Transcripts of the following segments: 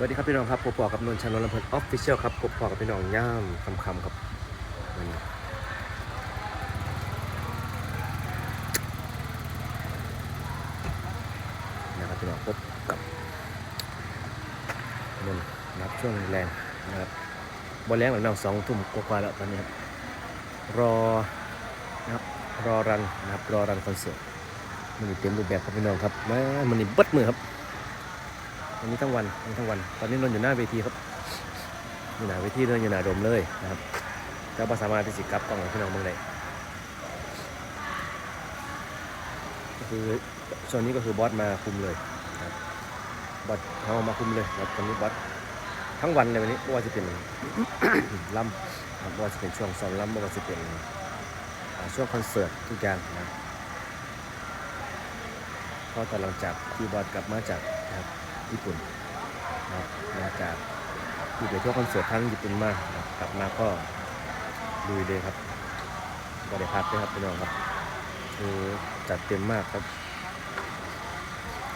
สวัสดีครับพี่น้องครับผมปอกับนนท์ชานนท์ลำเพลินออฟฟิเชียลครับผมปอกับพี่น้องย่ามคำคำครับนะครับพี่น้องพบกับนนท์นะครับช่วงแรงนะครับบอลแรงหลังน้องสองทุ่มกว่าแล้วตอนนี้ครับรอนะครับรอรันนะครับรอรันคอนเสิร์ตมันมีเต็มรูปแบบครับพี่น้องครับมามันนี่เบิดมือครับ วันนี้ทั้งวันวันทั้งวัน ตอนนี้นอนอยู่หน้าเวทีครับอยู่หน้าเวทีเดินอยู่หน้าโดมเลยนะครับแต่ภาษามาที่สิกับกล้องให้พี่น้องเมืองใดก็คือช่วงนี้ก็คือบอสมาคุมเลยบอสเขามาคุมเลยครับตอนนี้บอสทั้งวันเลยวันนี้ว่าจะเป็นลำนะครับไม่ว่าจะเป็นช่วงซ้อมลำไม่ว่าจะเป็นช่วงคอนเสิร์ตทุกอย่างนะเพราะตอนหลังจากที่บอสกลับมาจากนะครับ ญี่ปุ่นนะครับมาจากที่ไปเที่ยวคอนเสิร์ตทั้งญี่ปุ่นมานะครับกลับมาก็ลุยเลยครับก็ได้พักด้วยครับพี่น้องครับ คือจัดเต็มมากครับ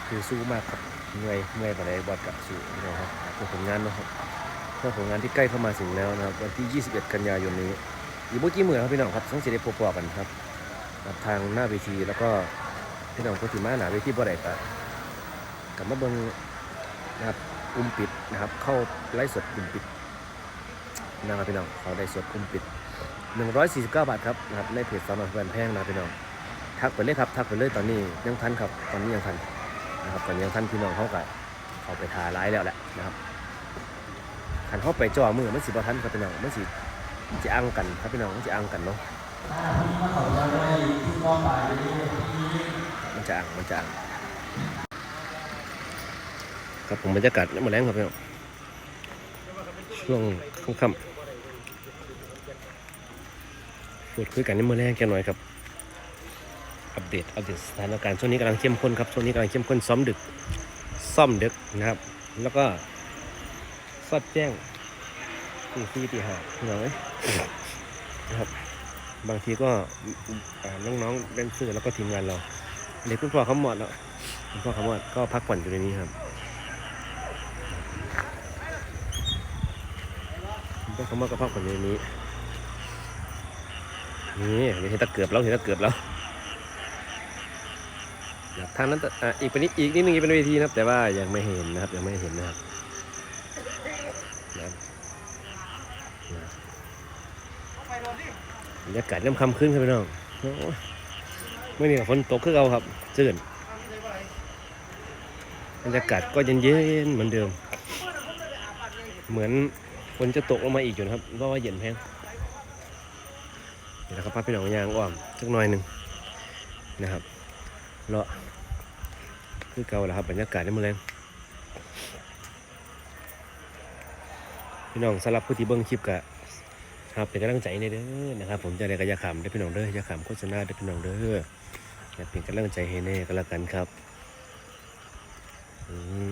คือสู้มากครับเมื่อยเมื่อยไปไหนบอดกับสู้พี่น้องครับเพื่อผลงานนะครับเพื่อผลงานที่ใกล้เข้ามาถึงแล้วนะครับวันที่ 21 กันยายนนี้อีกเมื่อกี้เหมือนครับพี่น้องครับต้องเสได็จพบกันครับกับทางหน้าเวทีแล้วก็พี่น้องก็ถือมาหนาเวทีบ่ได้ครับกลับมาเบิ่ง นะครับอุ้มปิดนะครับ เข้าไลฟ์สดอุ้มปิดนะครับพี่น้องเขาได้สดอุ้มปิด 149 บาทครับนะครับในเพจสาวน้อแฟนแพงนะพี่น้องทักไปเลยครับทักไปเลยตอนนี้ยังทันครับตอนนี้ยังทันนะครับตอนนี้ยังทันพี่น้องเขาก็เขาไปทาไลฟ์แล้วแหละนะครับขันเขาไปจ่อมือมันสิบ่ทันครับพี่น้องมันสิจะอ้างกันครับพี่น้องมันจะอ้างกันเนาะมันจะอ้างมันจะอ้าง ครับผมบรรยากาศน้ำมันแรงครับพี่น้องช่วงค่ำๆพูดคุยกันน้ำมันแรงแค่หน่อยครับ อัปเดตอัปเดตสถานการณ์ช่วงนี้กำลังเข้มข้นครับช่วงนี้กำลังเข้มข้นซ้อมดึก ซ่อมดึกนะครับ แล้วก็สอดแจ้งตีสี่ตีห้าพี่น้องเอ้ยนะครับ บางทีก็น้องๆเล่นซื้อแล้วก็ทีมงานเราเด็กคุณพ่อเขาหมดแล้วคุณพ่อเขาหมดก็พักผ่อนอยู่ในนี้ครับ ก็คำว่ากระเพาะคนนี้นี้ นี่เห็นตะเกือบแล้วเห็นตะเกือบแล้วทางนั้นอะอีกเป็นนิดอีกนิดนึงเป็นเวทีนะครับ แต่ว่ายังไม่เห็นนะครับยังไม่เห็นนะครับบรรยากาศย่ำคำขึ้นครับพี่น้องไม่นี่ฝนตกคือเราครับจืดบรรยากาศก็เย็นๆเหมือนเดิม เหมือน ฝนจะตกลงมาอีกอยู่นะครับเพราะว่าเย็นแพงนี่นะครับพาพี่น้องยางอ้อมสักหน่อยหนึ่งนะครับเลาะคือเก่าแหละครับบรรยากาศในเมืองแรงพี่น้องสำหรับผู้ที่เบิ่งคลิปกะครับเป็นกำลังใจในเด้อนะครับ ผมจะได้กระยาขำได้พี่น้องเด้อยาขำโฆษณาได้พี่น้องเด้อเป็นกำลังใจให้แน่ก็แล้วกันครับ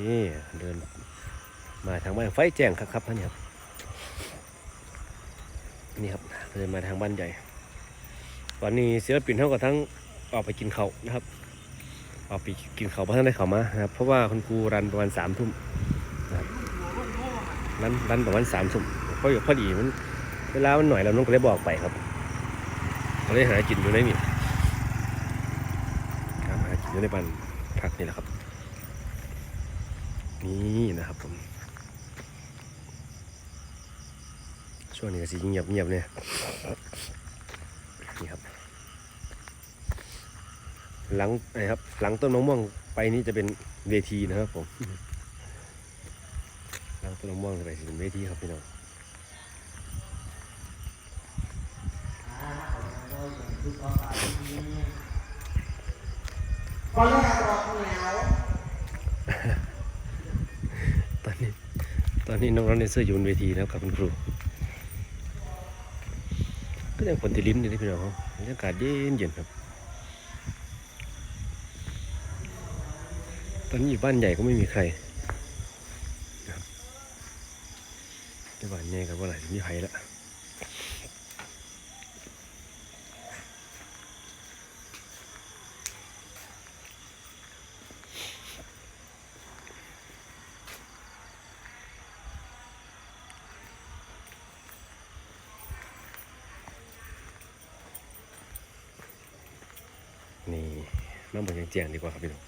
นี่เดินมาทางบ้านไฟแจ้งครับครับท่านครับ นี่ครับเดินมาทางบ้านใหญ่ตอนนี้ศิลปินเท่ากับทั้งออกไปกินเขานะครับ ออกไปกินเขาเพราะท่านได้เขามานะครับ เพราะว่าคุณครูรันประมาณสามทุ่มนะครับรันรันประมาณสามทุ่มเพออยู่พอดีมันเวลามันหน่อยแล้วน้องก็เลยบอกไปครับก็เลยหากินอยู่ในนี่ครับหากินอยู่ในบ้านพักนี่แหละครับ นี่นะครับผม ช่วงนี้ก็สิเงียบเงียบๆเนี่ยนี่ครับ หลังนะครับ หลังต้นมะม่วงไปนี่จะเป็นเวทีนะครับผม หลังต้นมะม่วงจะไปสิเป็นเวทีครับพี่น้องคนแรกบอกเหนียวตอนนี้ตอนนี้น้องรอนเนเซอร์อยู่บนเวทีแล้วกับคุณครู ก็ยังฝนที่ลิ้นอยู่ที่พี่น้องเขาบรรยากาศเย็นเย็นๆครับ ตอนนี้อยู่บ้านใหญ่ก็ไม่มีใครนะครับแต่บ้านใหญ่ก็ว่าไหนมีใครละ มาเบิ่งแจ้งๆดีกว่าครับพี่น้อง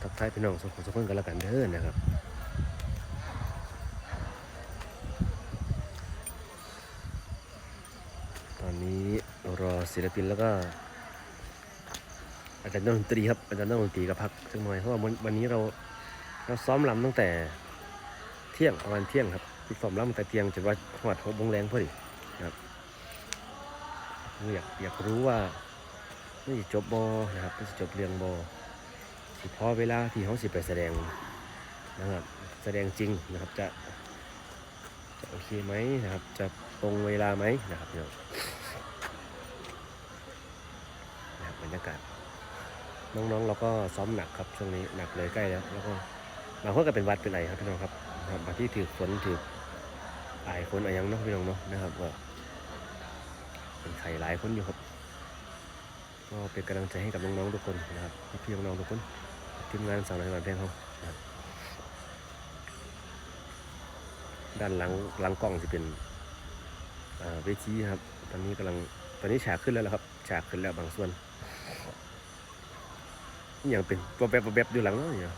ทักทายพี่น้องสุขสุขคนกันแล้วกันเด้อนะครับตอนนี้รอศิลปินแล้วก็อาจารย์ดนตรีครับอาจารย์ดนตรีกับพักสักหน่อยเพราะว่าวันนี้เราเราซ้อมลำตั้งแต่เที่ยงประมาณเที่ยงครับ ที่ซ้อมลำตั้งแต่เที่ยงจนว่าหอดหกโมงแรงพอดีนะครับอยากอยากรู้ว่าไม่จบบอนะครับไม่จบเรียงบอสิพอเวลาที่เขาสิไปแสดงนะครับแสดงจริงนะครับจะจะโอเคไหมนะครับ จะตรงเวลาไหมนะครับเดี๋ยวนะครับบรรยากาศน้องๆเราก็ซ้อมหนักครับช่วงนี้หนักเลยใกล้แล้ว แล้วก็บางคนก็เป็นวัดเป็นไรครับพี่น้องครับนะครับบางที่ถือฝนถือ อายคนอะไรยังเนาะพี่น้องเนาะนะครับว่าเป็นไข่หลายคนอยู่ครับก็เป็นกำลังใจให้กับน้องๆทุกคนนะครับพี่น้องๆทุกคนทีมงานสาวน้อยวันเพลงเขานะครับด้านหลังหลังกล้องจะเป็นเวทีครับ ตอนนี้กำลังตอนนี้ฉากขึ้นแล้วครับฉากขึ้นแล้วบางส่วนอย่างเป็นตัวแบบตัวแบบอยู่หลังเนาะเนี่ย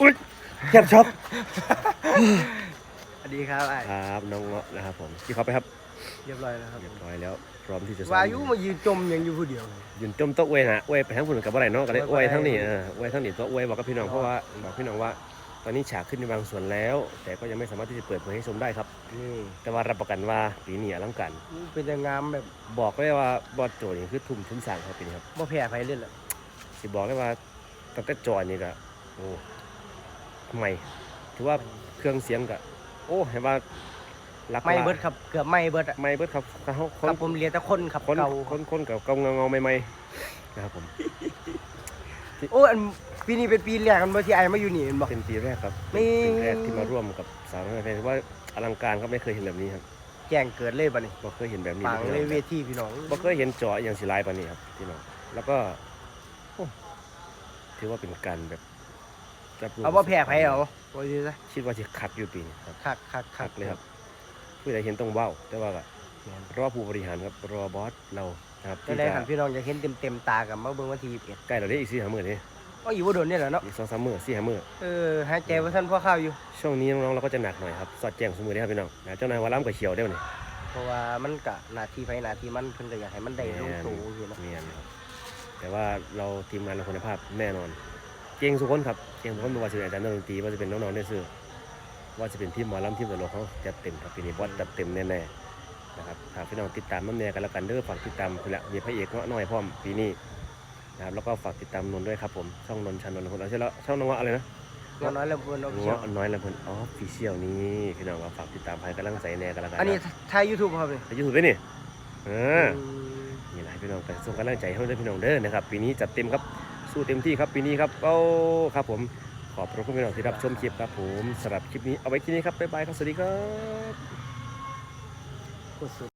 อุ้ย แคบช็อกสวัสดีครับไอ้ครับน้องเงาะนะครับผมที่เขาไปครับเรียบร้อยแล้วครับเรียบร้อยแล้วพร้อมที่จะวายุมายืนจมยังอยู่ผู้เดียวเลยยืนจมโต๊ะอวยนะอวยไปทั้งฝุ่นกับอะไรเนาะก็เลยอวยทั้งนี้เอออวยทั้งนี้ตัวอวยบอกกับพี่น้องเพราะว่าบอกพี่น้องว่า ตอนนี้ฉากขึ้นในบางส่วนแล้ว แต่ก็ยังไม่สามารถที่จะเปิดเผยให้ชมได้ครับนี่แต่ว่ารับประกันว่าปีนี้อลังการเป็นแต่งามแบบบอกเลยว่าบอสโจนี่คือทุ่มทุนสร้างครับปีนี้ครับบ่แพ้ไฟเล่นละสิบอกเลยว่าตั้งแต่จอนี่ก็โอ้ ใหม่ ถือว่าเครื่องเสียงก็โอ้เห็นว่ารักไม่ละเบิดครับเกือบไม่เบิดอะไม่เบิดครับเขาคคนรับผมเรียนแต่คนครับคนเก่าคนคนกับเกาเงาเงาๆใหม่ๆนะครับผมโอ้อันปีนี้เป็นปีแรกกันบ่ที่ไอ้มาอยู่นี่เห็นบ่ เป็นปีแรกครับนี่เป็นปีแรกที่มาร่วมกับสาวน้อยแฟนถือว่าอลังการครับไม่เคยเห็นแบบนี้ครับแจ้งเกิดเลยบัดนี้บ่เคยเห็นแบบนี้ปังเลยเวพี่ทีพี่น้องน้องบ่เคยเห็นจออย่างสีลายปานนี้ครับพี่น้องแล้วก็โอ้ถือว่าเป็นการแบบ จับมืเอาบ่แพ้ไผเอาบ่ดีซะคิดว่าจะคักอยู่ปีนี้ครับคักคักคัคักกเลยครับผู้ใดเห็นต้องเว้าวแต่ว่าก็รอผู้บริหารครับรอบอสเรานะครับก็ที่ได้จะคันพี่น้องอยากเห็นเต็มๆตากับมาเบิ่งวันที่21ใกล้เราได้อีกสี่ห้าหมื่นนี่ก็อยู่บ่โดนนี่แหละเนาะอีกสองสามหมื่นสี่ห้าหมื่นเออหายใจบ่ทันพอเข้าอยู่ ช่วงนี้น้องๆเราก็จะหนักหน่อยครับ สอดแจ้งสมือได้ครับพี่น้องนะเจ้านายว่าล้ำกับเขียวได้ไหมนี่เพราะว่ามันก็หน้าที่ไผหน้าที่มันเพิ่นก็อยากให้มันได้ลงโตอยู่เนาะเนียนครับแต่ว่าเราทีมงานเราคุณภาพแน่นอน เก่งทุกคนครับเก่งทุกคนไม่ว่าจะเป็นอาจารย์ดนตรีว่าจะเป็นน้องๆในสื่อว่าจะเป็นทีมหมอลำทีมตลกเขาจัดเต็มครับปีนี้บอสจัดเต็มแน่ๆนะครับฝากพี่น้องติดตามน้ำแน่กันแล้วกันเด้อฝากติดตามคือละมีพระเอกเงาะน้อยพร้อมปีนี้นะครับแล้วก็ฝากติดตามนนท์ด้วยครับผมช่องนนท์ชันนนท์คนเอาใช่แล้วช่องน้องเงาะอะไรนะเงาน้อยแล้วเพิ่นเอาไปเชียวเงาะน้อยละเพิ่นออฟฟิเชียลนี่พี่น้องก็ฝากติดตามให้กำลังใจแน่กันแล้วกันอันนี้ถ่าย YouTube ครับนี่ไปยูทูบด้วยนี่เอออืมนี่แหละให้พี่น้องไปส่งกำลังใจให้ด้วยพี่น้องเด้อนะครับปีนี้จัดเต็มครับ สู้เต็มที่ครับปีนี้ครับเอาครับผมขอบพระคุณพี่น้องที่รับชมคลิปครับผมสำหรับคลิปนี้เอาไว้ที่นี้ครับบ๊ายบายครับสวัสดีครับกดสุด